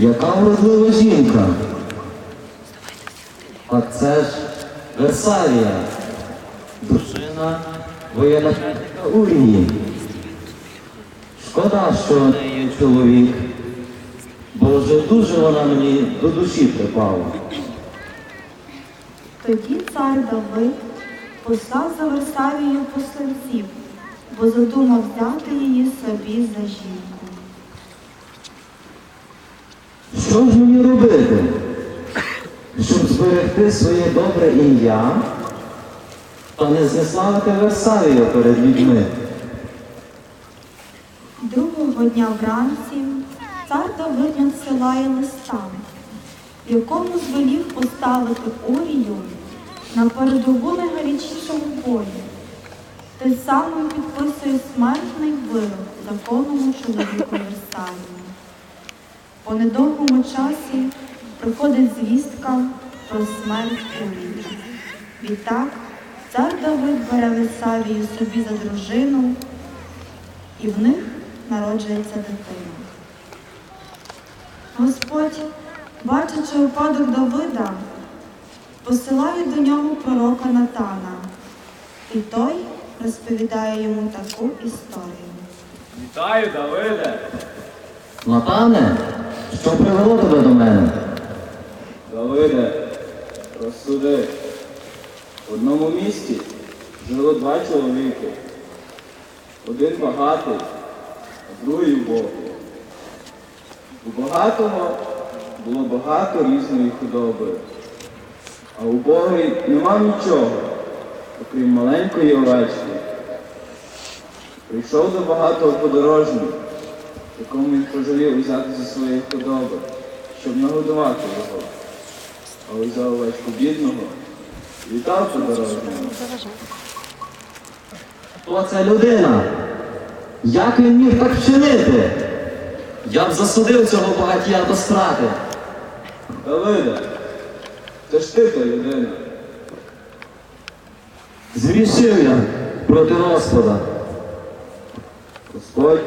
Яка вродлива жінка. А це ж Версавія, дружина воєначальника Урії. Шкода, що в неї чоловік, бо вже дуже вона мені до душі припала. Тоді цар Давид послав за Версавією посланців, бо задумав взяти її собі за жінку. Що ж мені робити, щоб зберегти своє добре ім'я та не знеславити Версавію перед людьми? Другого дня вранці цар Давид надсилає листа, в якому звелів поставити Урію на передову найгарячішого бою. Тим самим підписує смертний вирок законному чоловіку Версалію. По недовгому часі приходить звістка про смерть Урії. Відтак цар Давид бере Версавію собі за дружину, і в них народжується дитина. Господь, бачачи упадок Давида, посилає до нього пророка Натана, і той розповідає йому таку історію. Вітаю, Давиде! Натане, що привело тебе до мене? Давиде, розсуди. В одному місті жило два чоловіки. Один багатий, а другий убогий. У багатого було багато різної худоби, а убогий не мав нічого, окрім маленької овечки. Прийшов до багатого подорожнього, якому він пожалів взяти зі своєї худоби, щоб нагодувати його. А ось за овечку бідного вітав подорожнього. Хто ця людина? Як він міг так вчинити? Я б засудив цього багатія до страти. Давиде, це ж ти та людина. Зрішив я проти Господа. Господь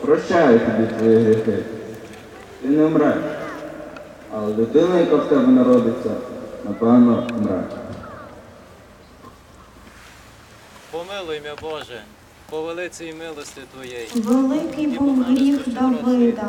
прощає тобі твої гріхи. Ти не вмреш. Але дитина, яка в тебе народиться, напевно, вмре. Помилуй мене, Боже, по великій милості Твоєї. Великий був гріх Давида,